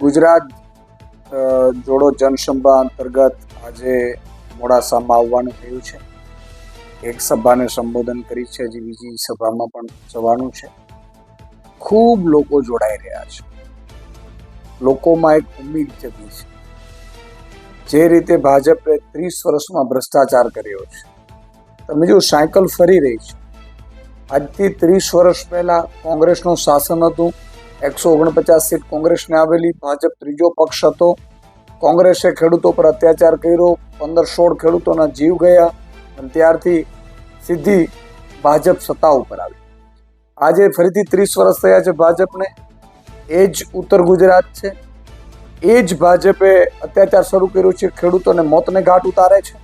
ગુજરાત જોડો જનસભા અંતર્ગત આજે મોડાસામાં આવવાનું થયું છે. એક સભાને સંબોધન કરી છે હજી બીજી સભામાં પણ જવાનું છે. ખૂબ લોકો જોડાઈ રહ્યા છે. લોકોમાં એક ઉમ્મીદ જગી છે. જે રીતે ભાજપે ત્રીસ વર્ષમાં ભ્રષ્ટાચાર કર્યો છે. તમે જો સાયકલ ફરી રહી છે. આજથી ત્રીસ વર્ષ પહેલા કોંગ્રેસનું શાસન હતું. એકસો ઓગણપચાસ સીટ કોંગ્રેસને આવેલી. ભાજપ ત્રીજો પક્ષ હતો. કોંગ્રેસે ખેડૂતો પર અત્યાચાર કર્યો. પંદર સોળ ખેડૂતોના જીવ ગયા અને ત્યારથી સીધી ભાજપ સત્તા ઉપર આવી. આજે ફરીથી ત્રીસ વર્ષ થયા છે ભાજપને. એ જ ઉત્તર ગુજરાત છે. એ જ ભાજપે અત્યાચાર શરૂ કર્યો છે. ખેડૂતોને મોતને ઘાટ ઉતારે છે.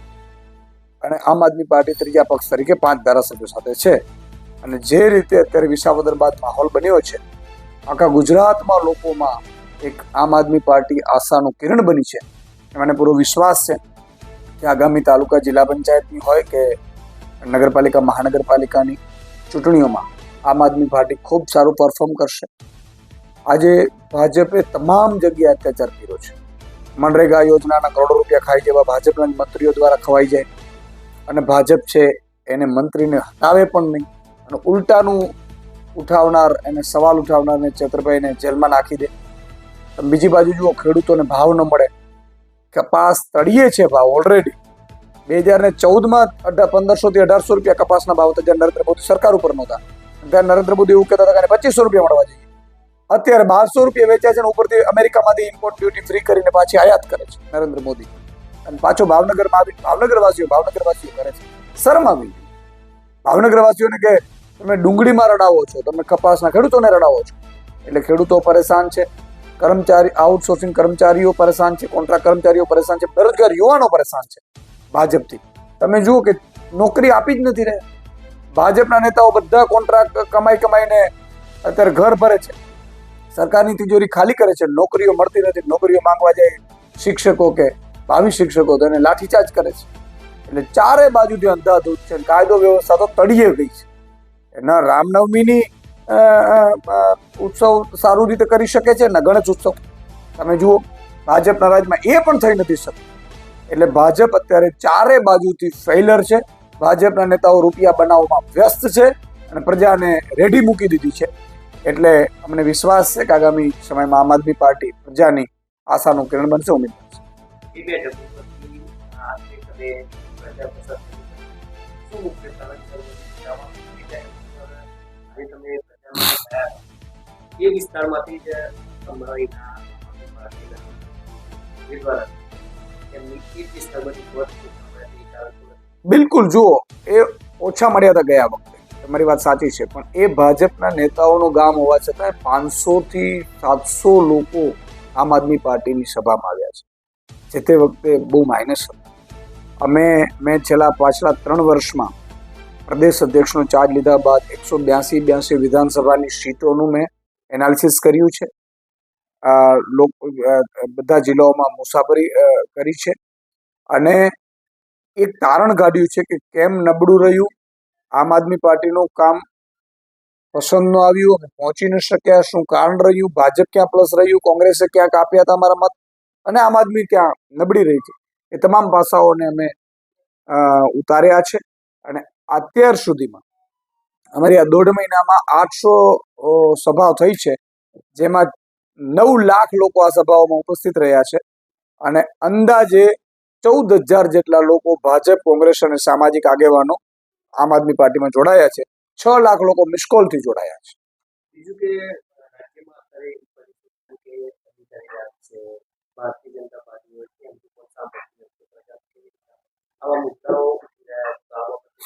અને આમ આદમી પાર્ટી ત્રીજા પક્ષ તરીકે પાંચ ધારાસભ્યો સાથે છે. અને જે રીતે અત્યારે વિસાવદર બાદ માહોલ બન્યો છે આખા ગુજરાતમાં લોકોમાં એક આમ આદમી પાર્ટી આશાનું કિરણ બની છે. મને પૂરો વિશ્વાસ છે કે આગામી તાલુકા જિલ્લા પંચાયતની હોય કે નગરપાલિકા, મહાનગરપાલિકાની ચૂંટણીઓમાં આમ આદમી પાર્ટી ખૂબ સારું પરફોર્મ કરશે. આજે ભાજપે તમામ જગ્યાએ અત્યાચાર કર્યો છે. મનરેગા યોજનાના કરોડો રૂપિયા ખાઈ જેવા ભાજપના મંત્રીઓ દ્વારા ખવાઈ જાય. અને ભાજપ છે એને મંત્રીને હટાવે પણ નહીં. અને ઉલટાનું ઉઠાવનાર એને સવાલ ઉઠાવનારને છત્રભાઈને જેલમાં નાખી દે. બીજી બાજુ જુઓ, ખેડૂતોને ભાવ ન મળે. કપાસ તળીએ છે ભાવ ઓલરેડી બે હજાર ને ચૌદમાં અઢાર પંદરસોથી અઢારસો રૂપિયા કપાસના ભાવ હતા, જ્યારે નરેન્દ્ર મોદી સરકાર ઉપર નહોતા. ત્યારે નરેન્દ્ર મોદી એવું કહેતા હતા કે પચીસો રૂપિયા મળવા જોઈએ. અત્યારે બારસો રૂપિયા વેચાય છે અને ઉપરથી અમેરિકામાંથી ઇમ્પોર્ટ ડ્યુટી ફ્રી કરીને પાછી આયાત કરે છે નરેન્દ્ર મોદી. અને પાછો ભાવનગરમાં આવી ભાવનગરવાસીઓ ભાવનગરવાસીઓ કરે છે. શરમ આવી ભાવનગરવાસીઓને કે તમે ડુંગળીમાં રડાવો છો, તમે કપાસના ખેડૂતોને રડાવો છો. એટલે ખેડૂતો પરેશાન છે, કર્મચારી આઉટસોર્સિંગ કર્મચારીઓ પરેશાન છે કોન્ટ્રાક્ટ કર્મચારીઓ પરેશાન છે, બેરોજગાર યુવાનો પરેશાન છે, ભાજપથી. તમે જુઓ કે નોકરી આપી જ નથી રહે ભાજપના નેતાઓ બધા કોન્ટ્રાક્ટ કમાઈ કમાઈને અત્યારે ઘર ભરે છે. સરકારની તિજોરી ખાલી કરે છે, નોકરીઓ મળતી નથી, નોકરીઓ માંગવા જાય શિક્ષકો કે ભાવિ શિક્ષકો તો એને લાઠીચાર્જ કરે છે. એટલે ચારે બાજુથી અંધાધૂત છે, કાયદો વ્યવસ્થા તો તળિયે ગઈ છે. એના રામનવમીની ઉત્સવ સારું રીતે કરી શકે છે, ને ગણેશ ઉત્સવ. તમે જુઓ ભાજપના રાજમાં એ પણ થઈ નથી શકતું. એટલે ભાજપ અત્યારે ચારે બાજુથી ફેલર છે. ભાજપના નેતાઓ રૂપિયા બનાવવામાં વ્યસ્ત છે અને પ્રજાને રેડી મૂકી દીધી છે. એટલે અમને વિશ્વાસ છે કે આગામી સમયમાં આમ આદમી પાર્ટી પ્રજાની આશાનું કિરણ બનશે ઉમેદ છે? એ વિસ્તારમાંથી જ અમરાઈના ઉમેદવાર. એમની એ વિસ્તારમાંથી. બિલકુલ, જુઓ, એ ઓછા મળ્યા હતા ગયા વખતે તમારી વાત સાચી છે, પણ એ ભાજપના નેતાઓનું ગામ હોવા છતાં પાંચસો થી સાતસો લોકો આમ આદમી પાર્ટીની સભામાં આવ્યા છે જે તે વખતે બહુ માઇનસ હતું અમે, મેં છેલ્લા પાછલા ત્રણ વર્ષમાં પ્રદેશ અધ્યક્ષનો ચાર્જ લીધા બાદ એકસો બ્યાસી બ્યાસી વિધાનસભાની સીટોનું મેં એનાલિસિસ કર્યું છે. બધા જિલ્લાઓમાં મુસાફરી કરી છે. અને એક તારણ કાઢ્યું છે કે કેમ નબળું રહ્યું? આમ આદમી પાર્ટીનું કામ પસંદ ન આવ્યું પહોંચી ન શક્યા, શું કારણ રહ્યું? ભાજપ ક્યાં પ્લસ રહ્યું? કોંગ્રેસે ક્યાં કાપ્યા હતા અમારા મત? અને આમ આદમી ક્યાં નબળી રહી છે? એ તમામ પાસાઓને અમે ઉતાર્યા છે. અને અત્યાર સુધીમાં અમારી આ દોઢ મહિનામાં આઠસો સભાઓ થઈ છે, જેમાં નવ લાખ લોકો આ સભાઓમાં ઉપસ્થિત રહ્યા છે અને અંદાજે ચૌદ હજાર જેટલા લોકો ભાજપ, કોંગ્રેસ અને સામાજિક આગેવાનો આમ આદમી પાર્ટીમાં જોડાયા છે. છ લાખ લોકો મિસકોલથી જોડાયા છે. બીજું કે ઉઠી રહ્યા છે. તો આ વખતે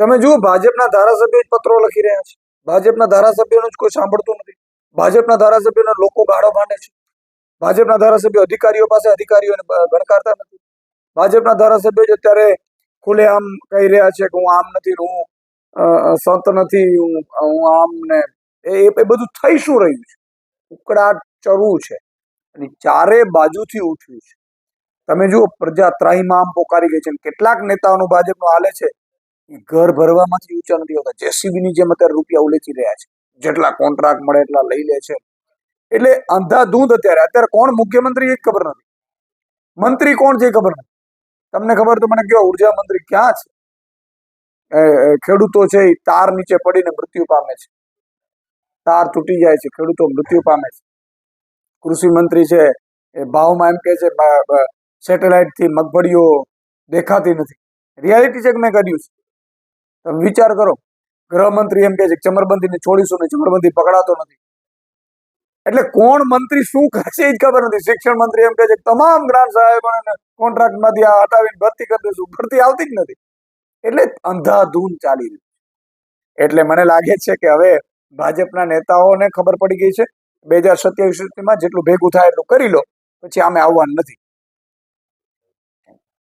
તમે જુઓ, ભાજપના ધારાસભ્યો જ પત્રો લખી રહ્યા છે. ભાજપના ધારાસભ્યોનું જ કોઈ સાંભળતું નથી. ભાજપના ધારાસભ્યોને લોકો ગાળો ભાંડે છે. ભાજપના ધારાસભ્યો અધિકારીઓ પાસે અધિકારીઓને ગણકારતા નથી. ભાજપના ધારાસભ્યો જ અત્યારે ખુલે આમ કહી રહ્યા છે કે હું આમ નથી, હું સંત નથી, હું હું આમ ને એ બધું થઈ શું રહ્યું છે? ઉકળાટ ચરવું છે. અને ચારે બાજુથી ઉઠ્યું છે. તમે જુઓ, પ્રજા ત્રાહીમામ પોકારી ગઈ છે કેટલાક નેતાઓનું ભાજપનું હાલે છે. ઘર ભરવામાંથી ઊંચા નથી હોતા. જેસીબીની જેમ અત્યારે રૂપિયા ઉલેચી રહ્યા છે. જેટલા કોન્ટ્રાક્ટ મળે એટલા લઈ લે છે. એટલે અંધાધૂંધ અત્યારે. અત્યારે કોણ મુખ્યમંત્રી એ ખબર નથી. મંત્રી કોણ છે ખબર નથી. તમને ખબર તો મને કયો ઊર્જા મંત્રી ક્યાં છે? ખેડૂતો છે તાર નીચે પડીને મૃત્યુ પામે છે. તાર તૂટી જાય છે. ખેડૂતો મૃત્યુ પામે છે. કૃષિ મંત્રી છે એ ભાવમાં એમ કે છે સેટેલાઇટથી મગફળીઓ દેખાતી નથી. રિયાલિટી ચેક મેં કર્યું છે. તમે વિચાર કરો. ગૃહમંત્રી એમ કે છે ચમરબંધીને છોડીશું ને ચમરબંધી પકડાતો નથી. એટલે કોણ મંત્રી શું કરશે એ જ ખબર નથી. શિક્ષણ મંત્રી એમ કે છે તમામ ગ્રામ સાહેબોને કોન્ટ્રાક્ટમાંથી આ હટાવીને ભરતી કરી દઈશું. ભરતી આવતી જ નથી. એટલે અંધાધૂન ચાલી રહ્યું એટલે મને લાગે છે કે હવે ભાજપના નેતાઓને ખબર પડી ગઈ છે. બે હજાર સત્યાવીસ સુધીમાં જેટલું ભેગું થાય એટલું કરી લો. પછી આમે આવવાનું નથી.